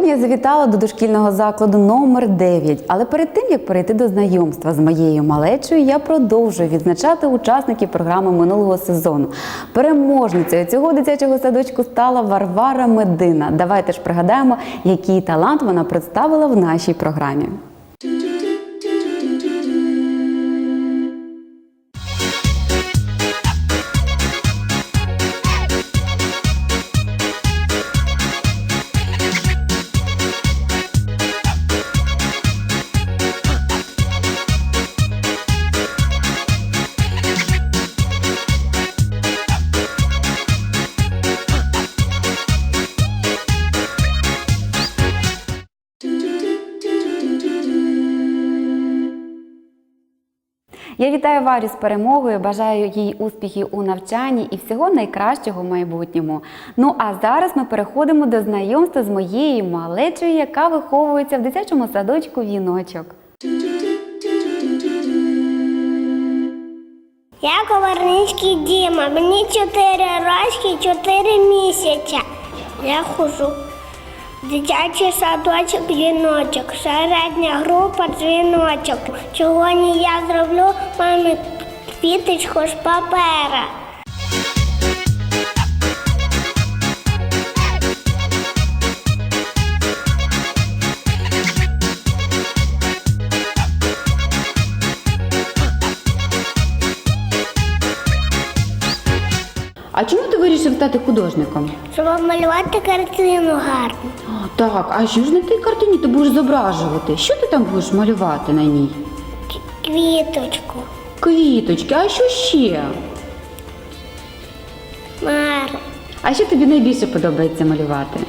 Сьогодні я завітала до дошкільного закладу номер 9 але перед тим як перейти до знайомства з моєю малечою, я продовжую відзначати учасників програми минулого сезону. Переможницею цього дитячого садочку стала Варвара Медина. Давайте ж пригадаємо, який талант вона представила в нашій програмі. Вітаю Варю з перемогою, бажаю їй успіхів у навчанні і всього найкращого в майбутньому. Ну а зараз ми переходимо до знайомства з моєю малечою, яка виховується в дитячому садочку віночок. Я Коварницький Діма, мені 4 рочки, 4 місяці. Я хожу дитячий садочок дзвіночок, середня група дзвіночок. Сьогодні я зроблю мамі квіточку з папера. Стати художником? Щоб малювати картину гарну. Так, а що ж на тій картині ти будеш зображувати? Що ти там будеш малювати на ній? Квіточку, Квіточки, а що ще? мари, А що тобі найбільше подобається малювати?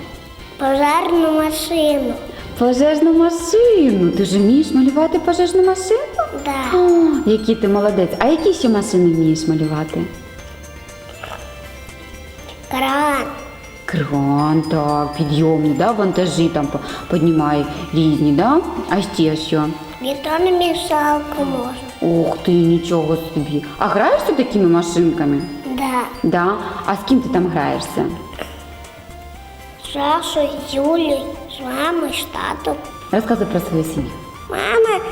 пожарну машину. Пожежну машину. Ти ж вмієш малювати пожежну машину? Да. О, який ти молодець. А які ще машини вмієш малювати? Кран, так, підйомні, да, вантажі там піднімає різні, да? А ще що? бетономішалку можна. Ух ти, нічого собі. А граєшся такими машинками? Да. Да. А з ким ти там граєшся? З Сашою, Юлією, з мамою, з татом. Розказуй про свою сім'ю. Мама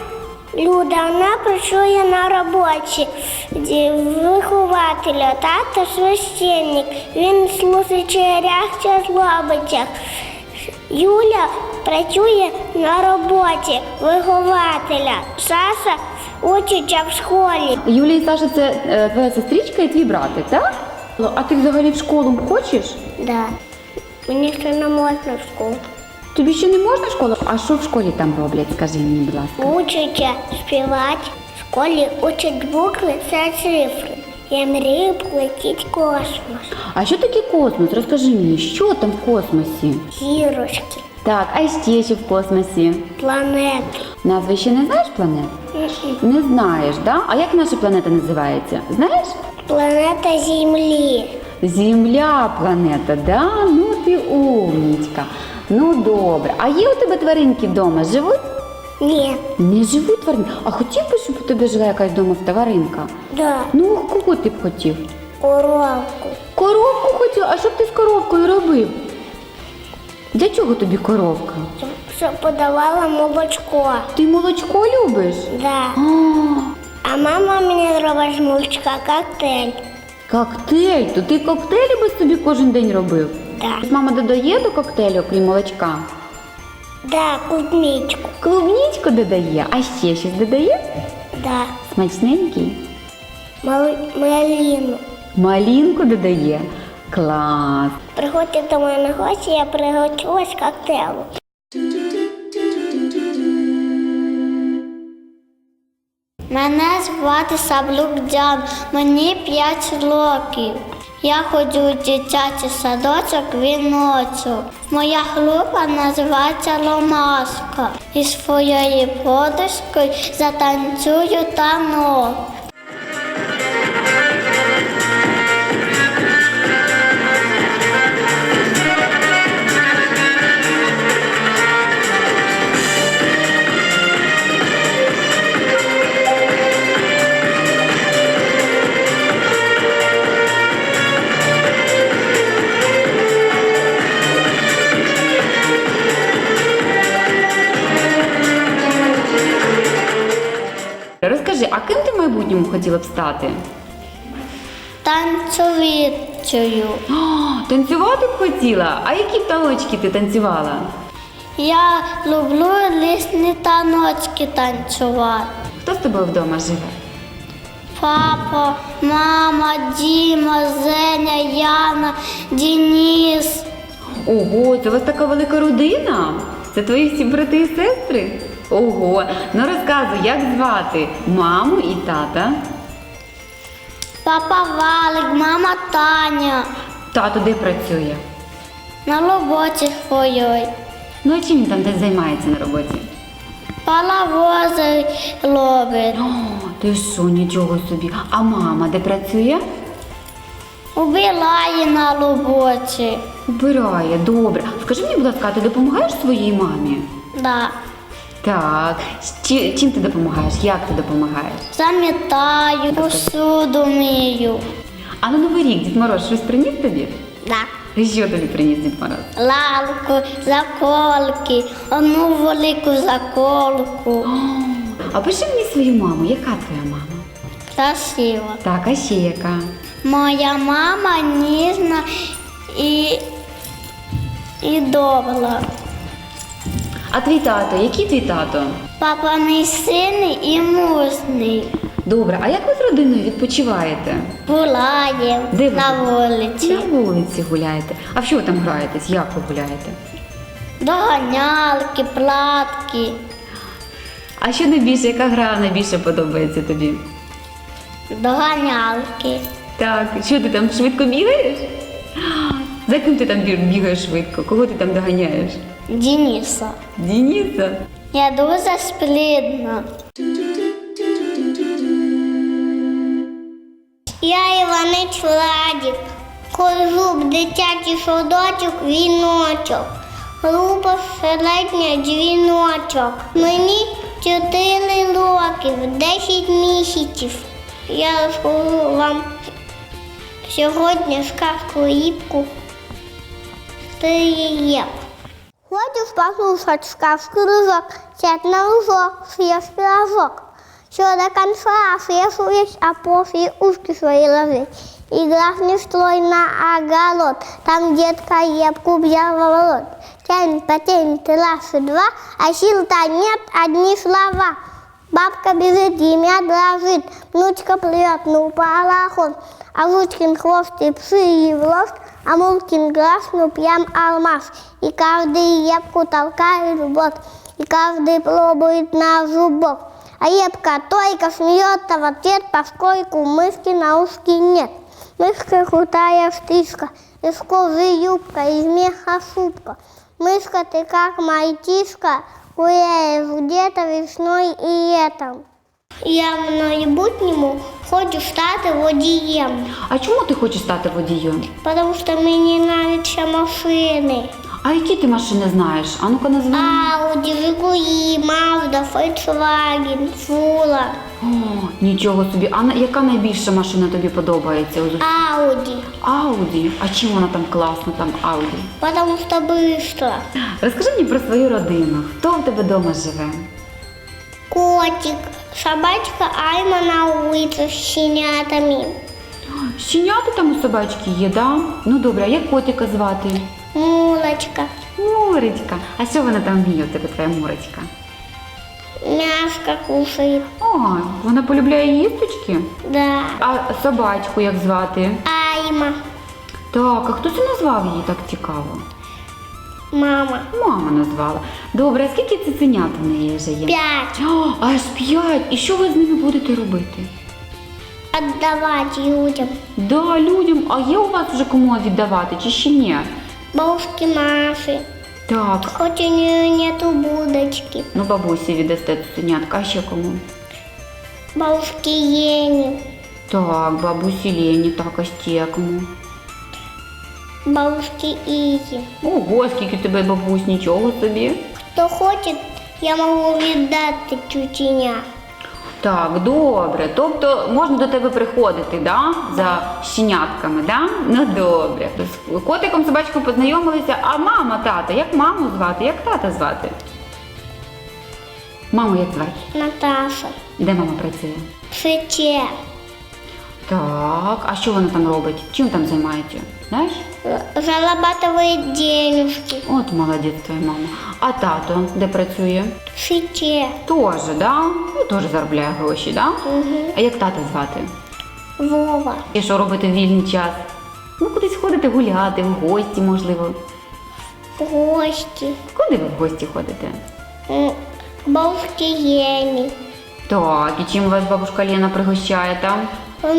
Люда, вона працює на роботі вихователя, тато священник. Він служить реакція злобицях. Юля працює на роботі вихователя. Саша учиться в школі. Юлія і Саша це е, твоя сестричка і твій братик, так? А ти взагалі в школу хочеш? Да. Мені ще не можна в школу. Тобі ще не можна в школу? А що в школі там роблять? Скажи мені, будь ласка. Учиться співати. В школі учать букви та цифри. Я мрію полетіти в космос. А що таке космос? Розкажи мені, що там в космосі? Зірочки, Так, а ще що в космосі? планети. Назви ще не знаєш планет? Не знаєш, да? А як наша планета називається? Знаєш? Планета Землі. Земля планета, да? Ну ти умнічка. Ну добре. А є у тебе тваринки вдома? Живуть? Ні. Не живуть тваринки. А хотів би, щоб у тебе жила якась вдома тваринка? Да. Ну, кого ти б хотів? Коровку. Коровку хотів, а що б ти з коровкою робив? Для чого тобі коровка? Щоб- Щоб подавала молочко. Ти молочко любиш? Да. А, А мама мені зробить з молочка коктейль. коктейль. То ти коктейлі би собі кожен день робив? Да. Мама додає до коктейлю, крім молочка? Да, клубничку. Клубничку додає, а ще щось додає? Да. Смачненький. Мал- малину. Малінку додає. Клас. Приходьте до мене на гості, я приготую ось коктейлю. Мене звати Саблюк Дян, мені 5 років. Я ходжу у дитячий садочок віночок. Моя група називається Ломаска. І своєю подушкою затанцюю танок. Майбутньому хотіла б стати? Танцовицею. О, танцювати б хотіла? А які б таночки ти танцювала? Я люблю лісні таночки танцювати. Хто з тобою вдома живе? Папа, мама, Діма, Зеня, Яна, Денис. Ого, це у вас така велика родина? Це твої всі брати і сестри? Ого, ну розказуй, як звати маму і тата? Папа Валик, мама Таня. Тато де працює? На роботі своїй. Ну а чим він там десь займається на роботі? Паровози робить. О, ти що, нічого собі. А мама де працює? Убирає на роботі. Убирає, добре. Скажи мені, будь ласка, ти допомагаєш своїй мамі? Да. Так. Чи- чим ти допомагаєш? Як ти допомагаєш? Замітаю, посуду мию. А на Новий рік Дід Мороз щось приніс тобі? Да. Що тобі приніс Дід Мороз? Лалку, заколки, одну велику заколку. А пиши мені свою маму. Яка твоя мама? Красиво. Так, а ще яка? Моя мама ніжна і, і добра. А твій тато, який твій тато? Папа не сильний і мужний. Добре, а як ви з родиною відпочиваєте? Гуляє Де ви? на вулиці. На вулиці гуляєте. А в що ви там граєтесь? Як ви гуляєте? Доганялки, платки, А що найбільше, яка гра найбільше подобається тобі? доганялки. Так, що ти там швидко бігаєш? За ким ти там бі- бігаєш швидко? Кого ти там доганяєш? Дениса. Дениса? Я дуже сплідна. Я Іванич Владік. В дитячий садочок віночок. Група середня дзвіночок. Мені 4 роки, 10 місяців. Я розкажу вам сьогодні сказку рібку Стрієп. Хочу послушать сказку «Ружок». Сядь на ружок, съешь пирожок. Все до конца свешиваешь, а после ушки свои ложись. Играв не строй на огород, там детка ебку взял в рот. Тянет, потянет, раз и два, а сил-то нет, одни слова. Бабка бежит, имя дрожит, внучка плюет, ну пароход. А Лучкин хвост и псы и в рост, а Мулкин глаз, ну пьям алмаз. И каждый ебку толкает в бок, и каждый пробует на зубок. А ебка только смеется в ответ, поскольку мышки на ушки нет. Мышка крутая штучка, из кожи юбка, из меха шубка. Мышка, ты как мальчишка, гуляешь где-то весной и летом. Я в майбутньому хочу стати водієм, А чому ти хочеш стати водієм? тому що мені нравятся машини. А які ти машини знаєш? А ну-ка назви. Ауді, Жигулі, Мазда, Volkswagen, Фула, О, нічого собі. А на- яка найбільша машина тобі подобається? Ауді, Ауді. А чим вона там класна, там Ауді? потому що быстро. Розкажи мені про свою родину. Хто в тебе вдома живе? Котик, собачка Айма на вулиці з щенятами. Щенята там у собачки є, да? Ну добре, а як котика звати? Мулочка, Мурочка. А що вона там вміє, у тебе твоя Мурочка? мяско кушает. Ой, вона полюбляє їсточки? Да. А собачку як звати? Айма, Так, а хто це назвав її так цікаво? Мама. Мама назвала. Добре, а скільки цуценят в неї вже є? Пять. О, аж п'ять. І що ви з ними будете робити? Отдавать людям. Да, людям, а є у вас вже кому віддавати чи ще ні? Бабушке Маши. Так, Хоть у нее нету будочки. ну бабусі віддасте цуценятка, а ще кому? Бабушке Ени. Так, бабусі Лені, так, а ще кому? Бабушке Изи. Ого, скільки тебе бабусь, нічого собі. Кто хочет, я могу віддати чученя. Так, добре. Тобто можна до тебе приходити, да? За щенятками, да? Ну добре. З котиком, собачкою познайомилися, а мама, тата, як маму звати, як тата звати? Маму як звати? Наташа. Де мама працює? Шиче. Так, а що вона там робить? Чим там займається? Знаєш? Зарабатывает денежки. От молодець твоя мама. А тато де працює? Шиче. Тоже, да? Ну, теж заробляє гроші, да? А як тата звати? Вова. І що робити в вільний час? Ну, кудись ходити гуляти, в гості, можливо. В гости. Куди ви в гості ходите? М, К бабушке Ене. Так, і чим вас бабушка Лена пригощає там?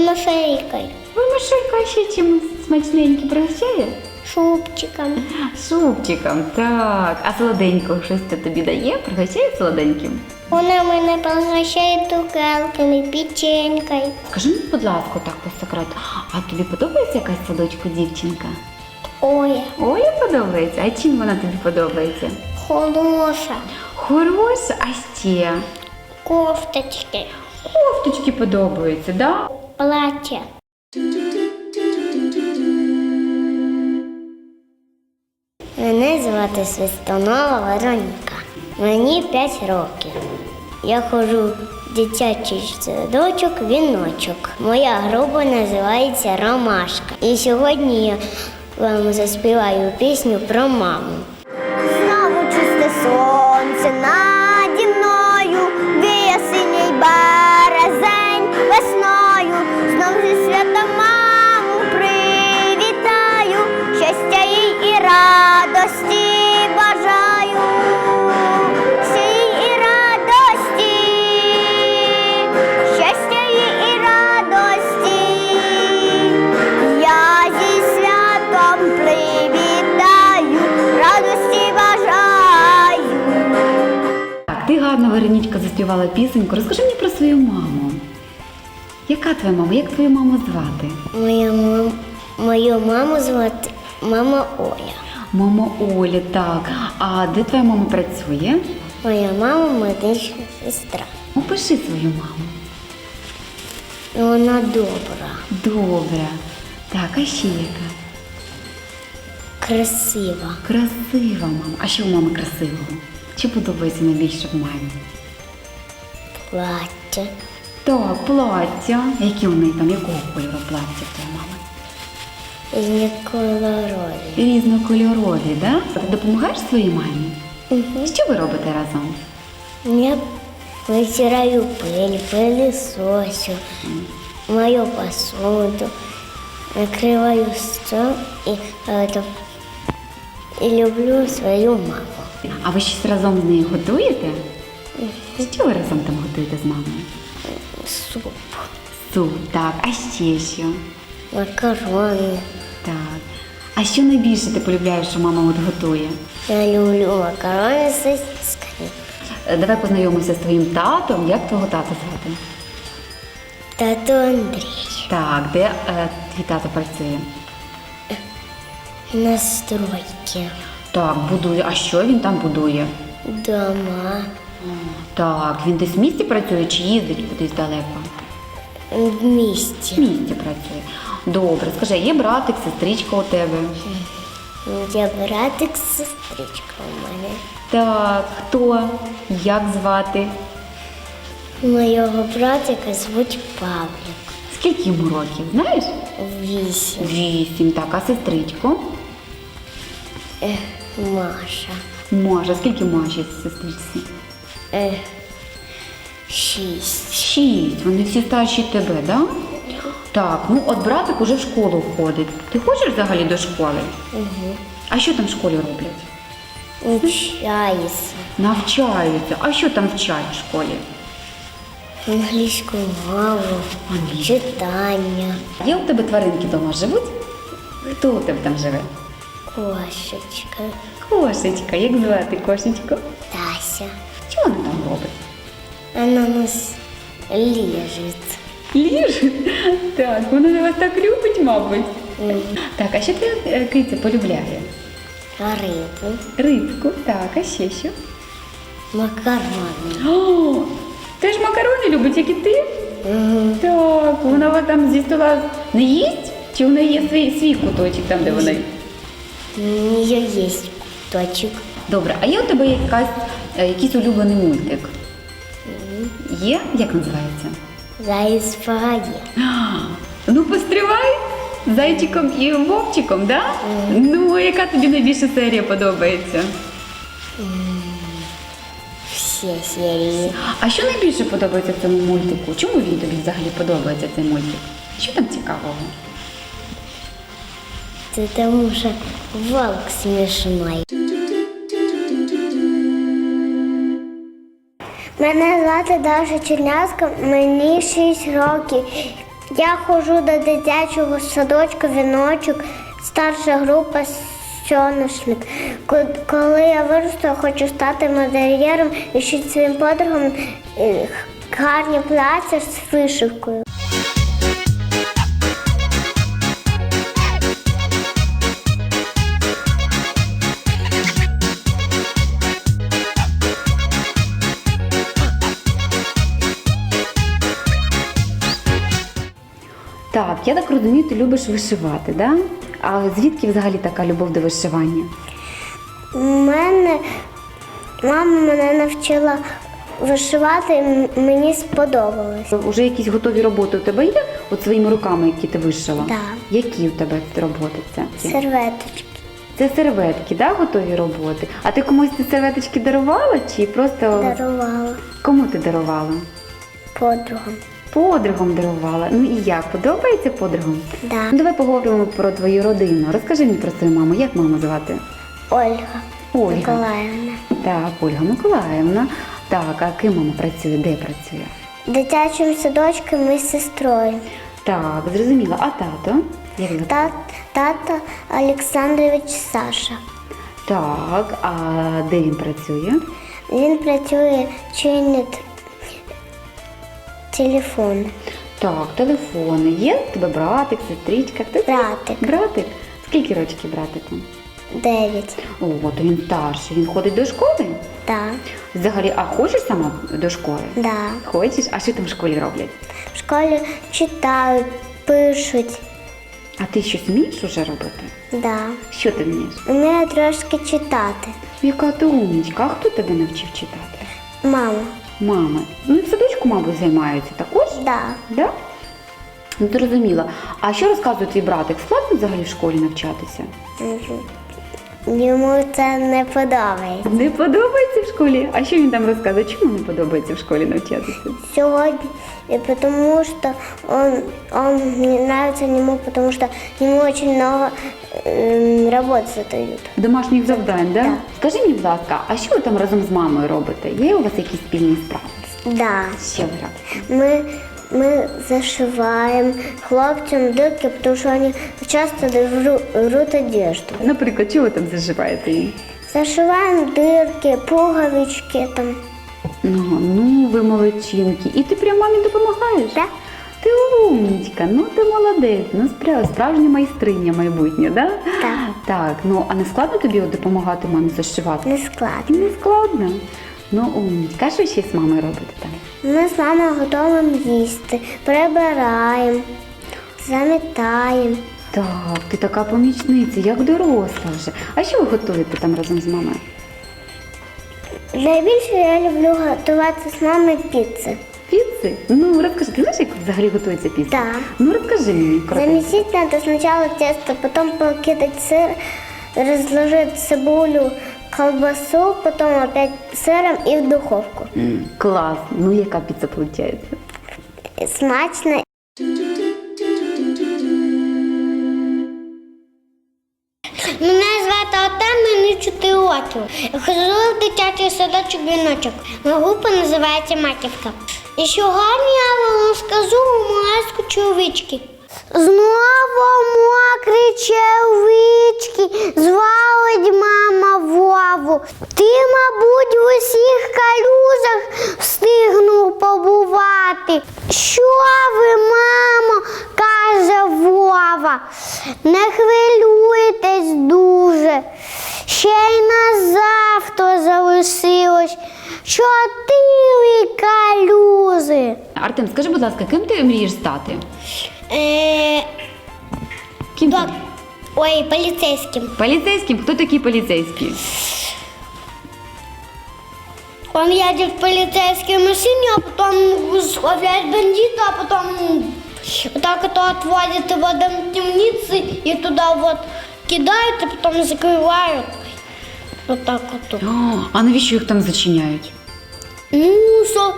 Машейкой. Ви Мишелька ще чимось смачненьке пригощає? Шубчиком. Супчиком, так. А солоденького щось це тобі дає? Пригощає солоденьким? Вона мене пригощає цукерками, печенькою. Скажи мені, будь ласка, так по секрету, а тобі подобається якась садочку дівчинка? Ой, Ой, подобається. А чим вона тобі подобається? хороша. Хороша, а ще Кофточки. кофточки подобаються, да? Плаття. Звати Свистунова Вероніка. Мені 5 років. Я ходжу в дитячий садочок віночок. Моя група називається Ромашка. І сьогодні я вам заспіваю пісню про маму. Радості бажаю, щастя і радості, щастя і радості. Я зі святом привітаю, радості бажаю. Так, ти гарно, Веронічка, заспівала пісеньку. Розкажи мені про свою маму. Яка твоя мама? Як твою маму звати? Моя мам, мою маму звати мама Оля. Мама Оля, так. А де твоя мама працює? Моя мама медична сестра. Опиши свою маму. Вона добра, Добре. Так, а ще яка? красива, Красива мама. А що у мами красивого? Що подобається найбільше в мамі? плаття, Так, плаття. Які у неї там, якого кольору плаття твоя мама? різнокольорові. Різнокольорові, да? Ти допомагаєш своїй мамі? Угу. Що ви робите разом? Я витираю пиль, пылесосю, мою посуду, накрываю стол и, это, и люблю свою маму. А ви щось разом з нею готуєте? Що ви разом там готуєте з мамою? Суп, Суп, так, а ще що? макароны. Так. А що найбільше ти полюбляєш, що мама от готує? Я люблю макароны с сосисками. Е, Давай познайомимося з твоїм татом. Як твого тата звати? Тату Андрей. Так, де е, твій тато працює? На стройке. Так, будує. А що він там будує? Дома. Так, він десь в місті працює чи їздить кудись далеко? В Вместе. місті працює. Добре, скажи, є братик, сестричка у тебе? Я братик сестричка у мене. Так, хто? Як звати? Моєго братика звуть Павлік. Скільки йому років, знаєш? Вісім. Вісім, так, а сестричку? Е, Маша. Може, скільки Маші сестричці? Е, шість. Шість. Вони всі старші тебе, да? Так, ну от братик уже в школу ходить. Ти хочеш взагалі до школи? Угу. А що там в школі роблять? Учається. Навчаються. А що там вчать в школі? Англійську мову, Англійську. читання, Є у тебе тваринки вдома живуть? Хто у тебе там живе? кошечка, Кошечка, як звати кошечку? Тася. Що вона там робить? Вона нас лежить. Ліжить? Так, вона вас так любить, мабуть. Так, а що твоя е, киця полюбляє? Рибу, Рибку, так, а ще що? макарони. О, теж макарони любить, як і ти? Угу. Так, вона вас там зі стола не їсть? Чи у неї є свій, свій куточок там, де вона? У есть точек. Добре, а є у тебе якась, е, якийсь улюблений мультик? Є? Як називається? Заєць Фараді. Ну, постривай зайчиком і вовчиком, да? Ну, а яка тобі найбільше серія подобається? Всі серії. А що найбільше подобається в цьому мультику? Чому він тобі взагалі подобається цей мультик? Що там цікавого? Це тому, що волк смішний. Мене звати Даша Чернявська, мені 6 років. Я ходжу до дитячого садочку віночок, старша група сьоношник. Коли я виросту, хочу стати модельєром і шити своїм подругам е, гарні плаття з вишивкою. Я так розумію, ти любиш вишивати, да? А звідки взагалі така любов до вишивання? У мене мама мене навчила вишивати, мені сподобалось. Уже якісь готові роботи у тебе є? От своїми руками, які ти вишила? Так. Які у тебе роботи це? Серветочки. Це серветки, да, готові роботи? А ти комусь ці серветочки дарувала чи просто Дарувала кому ти дарувала? подругам. Подругам дарувала. Ну і як? Подобається подругам? Да. Ну, давай поговоримо про твою родину. Розкажи мені про свою маму. Як маму звати? Ольга. Ольга. Миколаївна. Так, Ольга Миколаївна. Так, а ким мама працює? Де працює? Дитячим садочком із сестрою. Так, зрозуміла. А тато? Як? Тат, тата Олександрович Саша. Так, а де він працює? Він працює чинить телефон. Так, телефони. Є в тебе братик, сестричка? Це? Братик. Братик? Скільки років братику? Дев'ять. О, то він старший. Він ходить до школи? Да. Взагалі, а хочеш сама до школи? Да. Хочеш? А що там в школі роблять? В школі читають, пишуть. А ти щось вмієш уже робити? Да. Що ти вмієш? Вмію трошки читати. Яка ти умнічка, а хто тебе навчив читати? Мама. Мама. Ну і в садочку, мабуть, займаються також? Да. Да? Ну, зрозуміла. А що розказує твій братик? Складно взагалі в школі навчатися? Йому це не подобається. Не подобається в школі? А що він там розказує? Чому не подобається в школі навчатися? Сегодня, и потому что он, он не нравится ему, потому что ему очень много эм, работы задают. Домашніх завдань, да? Так. Скажи мені, будь ласка, а що ви там разом з мамою робите? Є у вас якісь спільні справи? Да. Що ви робите? Мы, мы зашиваем хлопцам дырки, потому что они часто вру- врут одежду. Наприклад, чого ви там заживаєте їм? Зашиваем дырки, пуговички там. Ну, ну, ви молодчинки. І ти прям мамі допомагаєш? Да. Ти умнічка, ну ти молодець, ну спра- справжня майстриня майбутня, да? Так. Так, ну а не складно тобі от допомагати мамі зашивати? Не складно. Не складно. Ну, умнічка. Що ще з мамою робите там? Ми з мамою готуємо їсти, прибираємо, замітаємо. Так, ти така помічниця, як доросла вже. А що ви готуєте там разом з мамою? Найбільше я люблю готувати з мамою піци. Піци? Ну розкажи, ти знаєш, як взагалі готується піца? Так. Ну розкажи мені. Замесить надо сначала тесто, потом покидать сыр, разложить цибулю, колбасу, потом опять сыром и в духовку. М, Клас. Ну яка піца виходить? Смачно. Мене звати Артем, мені 4 роки. Хожу в дитячий садочок віночок. Група називається Маківка. І сьогодні я вам скажу морську чоловічки. Знову мокрі червички, звалить мама Вову. Ти, мабуть, в усіх калюжах встигнув побувати. Що ви, мамо, каже Вова, не хвилюйтесь дуже. Ще й на завтра залишилось чотири калюзи. Артем, скажи, будь ласка, ким ти мрієш стати? Е, Ким ти? док... Ой, поліцейським. Поліцейським? Хто такий поліцейський? Он едет в полицейской машине, а потом схватывает бандита, а потом вот так это отводит его до темницы и туда вот кидают, и потом закрывают. Вот так вот. О, а навіщо їх там зачиняють? Ну, що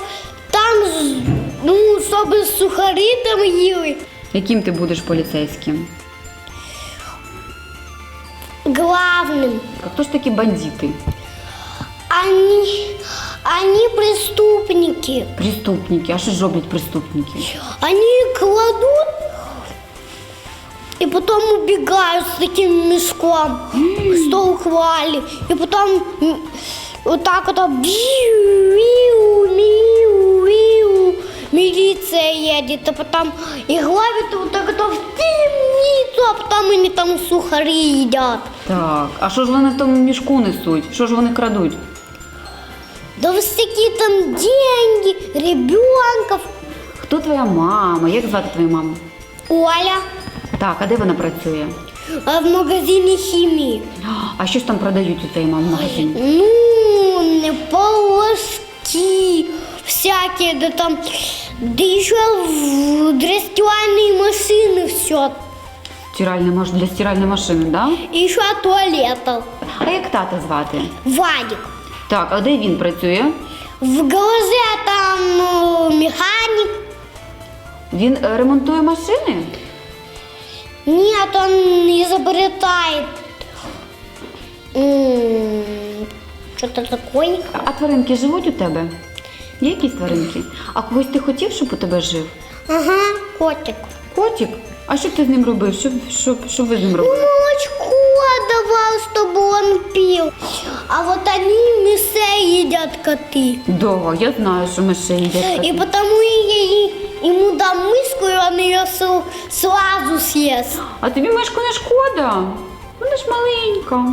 там, з- ну, щоб сухари там їли. Яким ти будеш поліцейським? Главным. А хто ж такі бандити? Они, они преступники. Преступники. А що ж роблять преступники? Они кладут и потом убегают с таким мешком, что ухвали. И потом м, вот так вот бью, миу, миу, миу. Милиция едет, а потом и ловит вот так вот в темницу, а потом они там сухари едят. Так, а що ж вони в тому мішку несуть? Що ж вони крадуть? Да всякие там деньги, ребенков. Хто твоя мама? Як звати твою маму? Оля Так, а де вона працює? а в магазине химии. А що ж там продають у твоєї мами в магазині? Ну, не полоски всякие, да там, да еще в растиральные машины все. Стиральна маш... для стиральної машини, да? И еще туалетов. А як тата звати? Вадик. Так, а де він працює? В гараже там ну, механик. Він е, ремонтує машини? Нет, он изобретает что-то такое. А тваринки живуть у тебе? Є якісь тваринки? А когось ти хотів, щоб у тебе жив? Ага, котик. Котик? А що б ти з ним робив? Що, б- що, б- що ви з ним Ну, робили? молочко давал, чтобы он пил. А вот они мясо едят коты. Да, я знаю, що мишей їдять. И коти. потому я ей- ему дам миску, и он ее с- сразу съест. А тобі мишку не шкода? Вона ж маленька.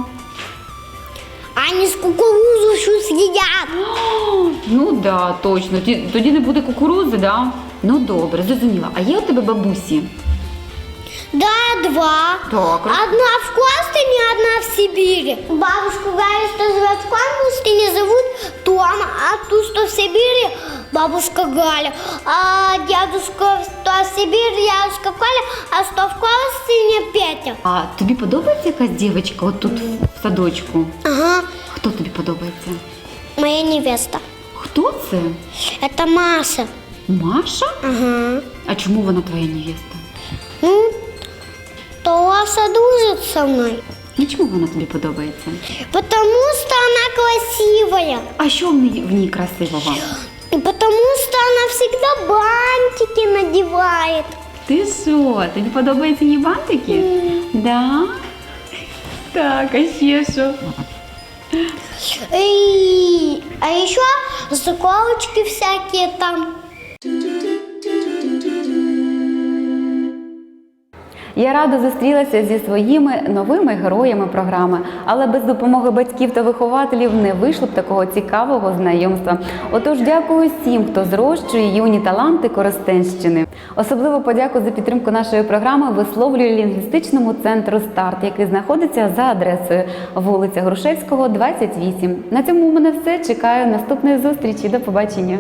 А они с кукурузу всю съедят. Ну да, точно. Ті- Тоді не буде кукурузи, да? Ну добре, зрозуміла. А є у тебе бабусі? Да, два. Так. Одна в Костине, одна в Сибири. Бабушку говорит, что живет в Костине, зовут Тома, а ту, что в Сибири, бабушка Галя. А дедушка, что в Сибири, дедушка Коля, а что в Костине, Петя. А тобі подобається якась дівчинка от тут в садочку? Ага, Хто тобі подобається? моя невеста. Хто це? Это Маша. Маша? Ага. А чому вона твоя невеста? Ну, то Маша дружит со мной. І чому вона тобі подобається? Потому что она красивая. А що в ній, в ній красивого? И потому что она всегда бантики надевает. Ти що? Тобі подобаються її бантики? Да? Так, а ще що? И, а еще заколочки всякие там. Я радо зустрілася зі своїми новими героями програми, але без допомоги батьків та вихователів не вийшло б такого цікавого знайомства. Отож, дякую всім, хто зрощує юні таланти Коростенщини. Особливо подяку за підтримку нашої програми висловлюю лінгвістичному центру Старт, який знаходиться за адресою вулиця Грушевського, 28. На цьому у мене все. Чекаю наступної зустрічі. До побачення.